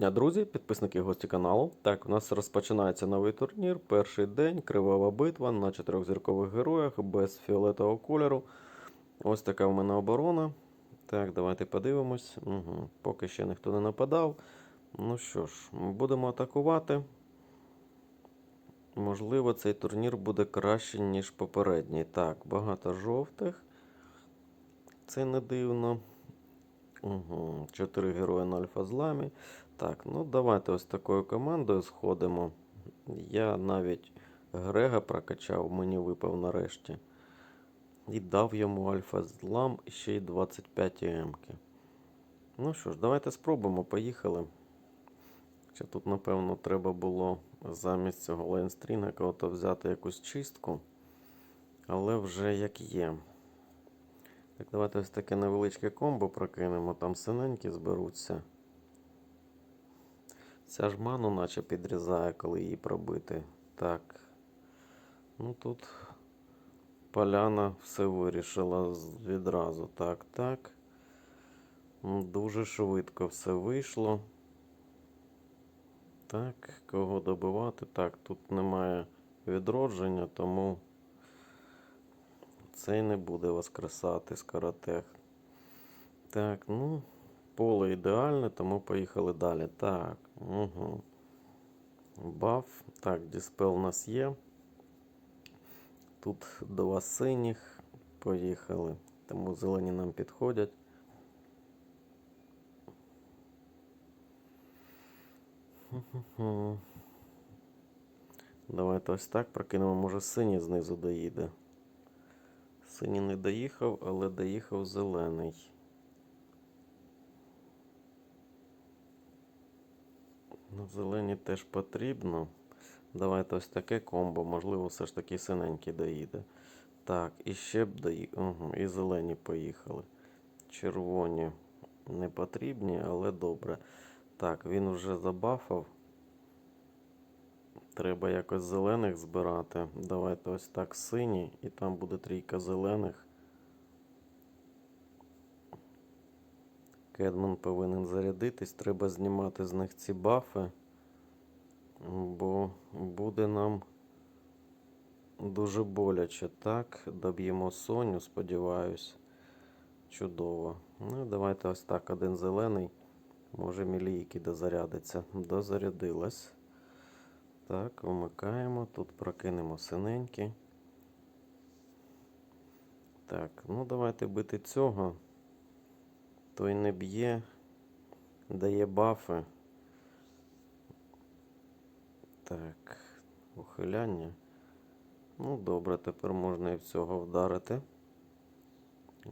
дня, друзі, підписники гості каналу. Так, у нас розпочинається новий турнір. Перший день, кривава битва на чотирьохзіркових героях без фіолетового кольору. Ось така в мене оборона. Так, давайте подивимось. Угу. Поки ще ніхто не нападав. Ну що ж, будемо атакувати. Можливо, цей турнір буде краще, ніж попередній. Так, багато жовтих. Це не дивно. Угу. Чотири герої на альфа-зламі. Так, ну давайте ось такою командою сходимо. Я навіть Грега прокачав, мені випав нарешті. І дав йому альфа-злам і ще й 25 ЕМки. Ну що ж, давайте спробуємо, поїхали. Ще тут, напевно, треба було замість цього лайнстрінга кого-то взяти якусь чистку. Але вже як є. Так, давайте ось таке невеличке комбо прокинемо, там синенькі зберуться. Ця ж ману наче підрізає, коли її пробити. Так. Ну тут поляна все вирішила відразу. Так, так. Ну, Дуже швидко все вийшло. Так, кого добивати? Так, тут немає відродження, тому цей не буде воскресати скоротех. Так, ну, поле ідеальне, тому поїхали далі. Так, угу. Баф. Так, диспел у нас є. Тут два синіх. Поїхали. Тому зелені нам підходять. Давайте ось так прокинемо, може синій знизу доїде. Синій не доїхав, але доїхав зелений. Ну, зелені теж потрібно. Давайте ось таке комбо. Можливо, все ж таки синенький доїде. Так, і ще б доїхав. Угу, і зелені поїхали. Червоні не потрібні, але добре. Так, він вже забафав. Треба якось зелених збирати. Давайте ось так сині, і там буде трійка зелених. Кедман повинен зарядитись. Треба знімати з них ці бафи, бо буде нам дуже боляче. Так, доб'ємо Соню, сподіваюсь. Чудово. Ну, давайте ось так. Один зелений. Може мілійки дозарядиться. Дозарядилась. Так, вмикаємо. Тут прокинемо синенькі. Так, ну давайте бити цього. Той не б'є, дає бафи. Так, ухиляння. Ну, добре, тепер можна і в цього вдарити.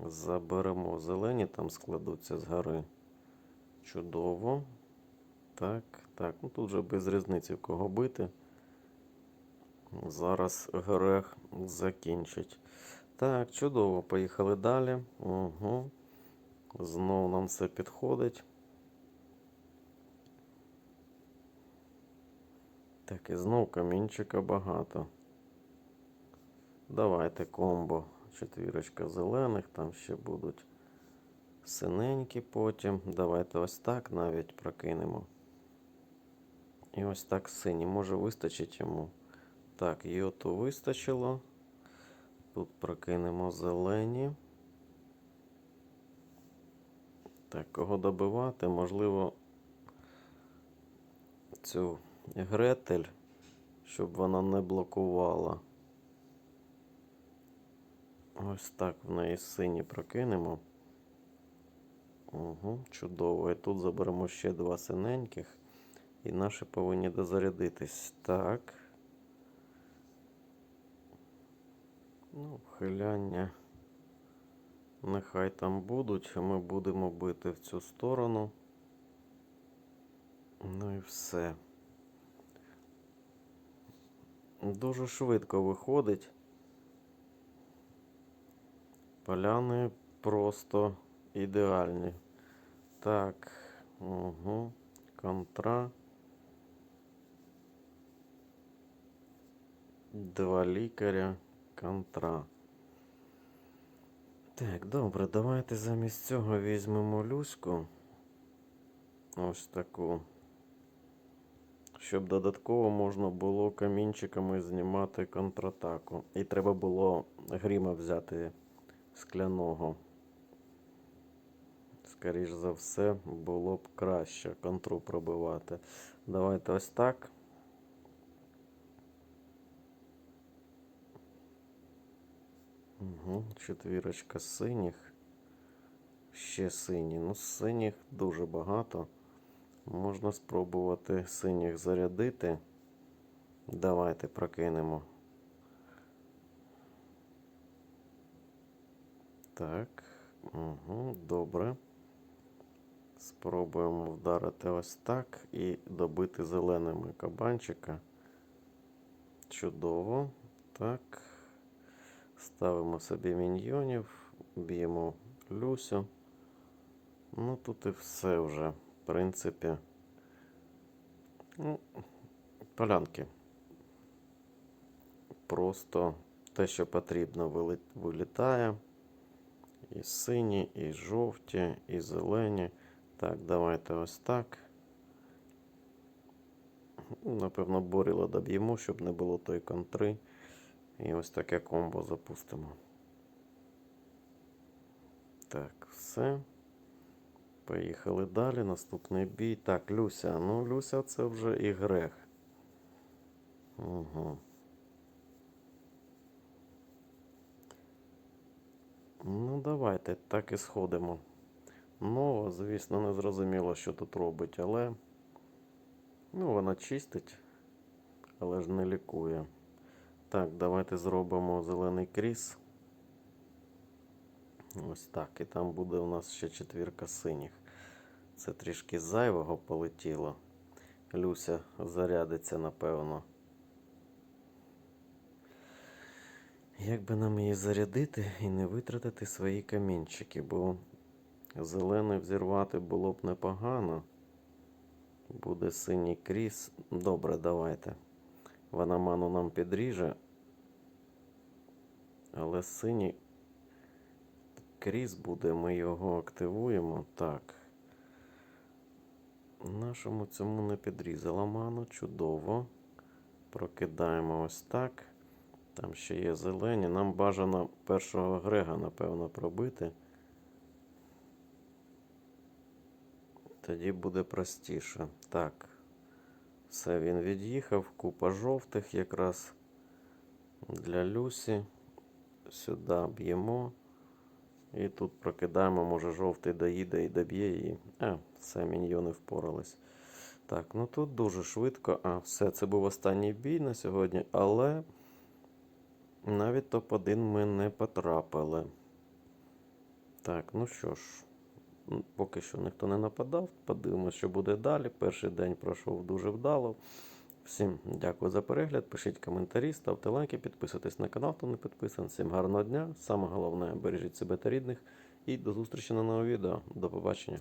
Заберемо зелені, там складуться з гори. Чудово. Так, так, ну тут вже без різниці в кого бити. Зараз Грег закінчить. Так, чудово, поїхали далі. Угу. Знову нам все підходить. Так, і знов камінчика багато. Давайте комбо. Четвірочка зелених, там ще будуть синенькі потім. Давайте ось так навіть прокинемо. І ось так сині. Може вистачить йому. Так, йоту вистачило. Тут прокинемо зелені. Так, кого добивати? Можливо, цю гретель, щоб вона не блокувала. Ось так в неї сині прокинемо. Угу, чудово. І тут заберемо ще два синеньких. І наші повинні дозарядитись. Так. Ну, вхиляння. Нехай там будуть, ми будемо бити в цю сторону. Ну і все. Дуже швидко виходить. Поляни просто ідеальні. Так, угу. Контра. Два лікаря. Контра. Так, добре, давайте замість цього візьмемо люську. Ось таку. щоб додатково можна було камінчиками знімати контратаку. І треба було гріма взяти скляного. Скоріш за все, було б краще контру пробивати. Давайте ось так. Угу, четвірочка синіх. Ще сині. Ну, синіх дуже багато. Можна спробувати синіх зарядити. Давайте прокинемо. Так, угу, добре. Спробуємо вдарити ось так і добити зеленими кабанчика. Чудово. Так. Ставимо собі міньйонів, б'ємо Люсю. Ну, тут і все вже, в принципі. Ну, полянки. Просто те, що потрібно, вилітає. І сині, і жовті, і зелені. Так, давайте ось так. Напевно, боріла доб'ємо, щоб не було той контри. І ось таке комбо запустимо. Так, все. Поїхали далі. Наступний бій. Так, Люся. Ну, Люся це вже і грех. Угу. Ну, давайте так і сходимо. Нова, звісно, не зрозуміло, що тут робить, але. Ну, вона чистить, але ж не лікує. Так, давайте зробимо зелений кріс. Ось так. І там буде у нас ще четвірка синіх. Це трішки зайвого полетіло. Люся зарядиться, напевно. Як би нам її зарядити і не витратити свої камінчики, бо зелений взірвати було б непогано. Буде синій кріс. Добре, давайте. Вона ману нам підріже. Але синій кріс буде, ми його активуємо. Так. Нашому цьому не підрізала ману. Чудово. Прокидаємо ось так. Там ще є зелені. Нам бажано першого Грега, напевно, пробити. Тоді буде простіше. Так. Все, він від'їхав. Купа жовтих якраз для Люсі. Сюди б'ємо. І тут прокидаємо, може жовтий доїде і доб'є її. А, все, міньйони впорались. Так, ну тут дуже швидко. А, все, це був останній бій на сьогодні, але навіть топ-1 ми не потрапили. Так, ну що ж, поки що ніхто не нападав. Подивимося, що буде далі. Перший день пройшов дуже вдало. Всім дякую за перегляд. Пишіть коментарі, ставте лайки, підписуйтесь на канал, хто не підписаний. Всім гарного дня. Саме головне, бережіть себе та рідних. І до зустрічі на новому відео. До побачення.